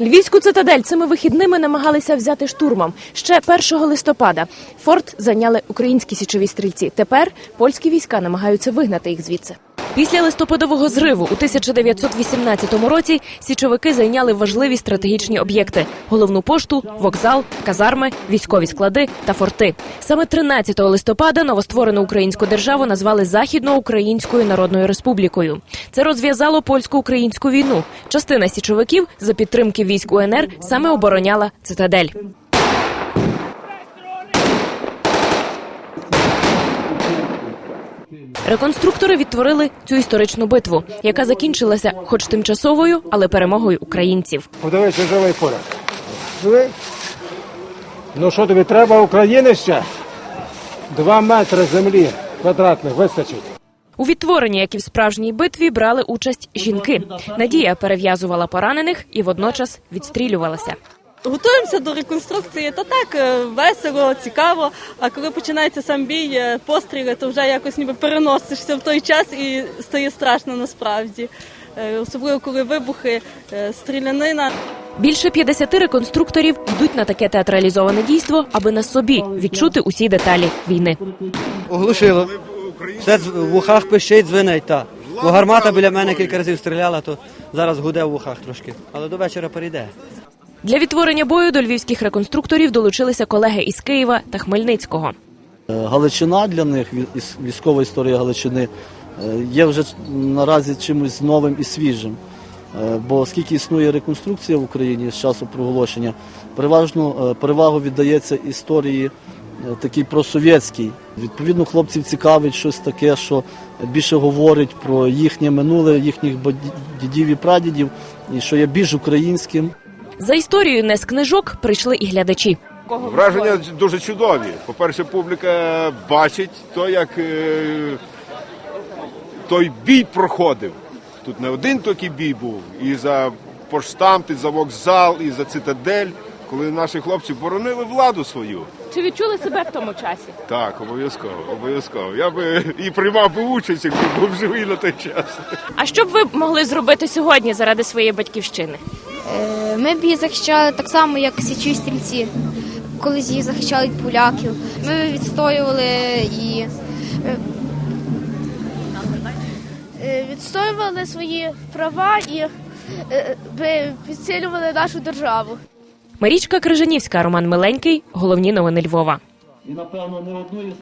Львівську цитадель цими вихідними намагалися взяти штурмом. Ще 1 листопада форт зайняли українські січові стрільці. Тепер польські війська намагаються вигнати їх звідси. Після листопадового зриву у 1918 році січовики зайняли важливі стратегічні об'єкти: головну пошту, вокзал, казарми, військові склади та форти. Саме 13 листопада новостворену українську державу назвали Західноукраїнською Народною Республікою. Це розв'язало польсько-українську війну. Частина січовиків за підтримки військ УНР саме обороняла цитадель. Реконструктори відтворили цю історичну битву, яка закінчилася, хоч тимчасовою, але перемогою українців. Подивися, живий поряд. Живий? Ну що тобі треба України ще? Два метри землі квадратних вистачить. У відтворенні, як і в справжній битві, брали участь жінки. Надія перев'язувала поранених і водночас відстрілювалася. Готуємося до реконструкції, то так е, весело, цікаво. А коли починається сам бій, е, постріли, то вже якось ніби переносишся в той час і стає страшно насправді. Е, Особливо коли вибухи, стрілянина. Більше 50 реконструкторів йдуть на таке театралізоване дійство, аби на собі відчути усі деталі війни. Оглушило. Все в ухах пищить, дзвенить, та. Бо гармата біля мене кілька разів стріляла, то зараз гуде в ухах трошки. Але до вечора перейде. Для відтворення бою до львівських реконструкторів долучилися колеги із Києва та Хмельницького. Е, Галичина для них, ві- військова історія Галичини, е, є вже наразі чимось новим і свіжим. Е, Бо оскільки існує реконструкція в Україні з часу проголошення, переважно перевагу віддається історії такій просовєтській. Відповідно, хлопців цікавить щось таке, що більше говорить про їхнє минуле, їхніх дідів і прадідів, і що є більш українським. За історією не з книжок прийшли і глядачі. Враження дуже чудові. По-перше, публіка бачить то, як е, той бій проходив. Тут не один такий бій був. І за поштамт, і за вокзал, і за цитадель, коли наші хлопці боронили владу свою. Чи відчули себе в тому часі? Так, обов'язково, обов'язково. Я би і приймав би участь, якби був живий на той час. А що б ви могли зробити сьогодні заради своєї батьківщини? Е, Ми б її захищали так само, як січові стрільці, колись її захищали від поляків. Ми відстоювали і е, е, відстоювали свої права і підсилювали нашу державу. Марічка Крижанівська, Роман Миленький. Головні новини Львова. І напевно не одну із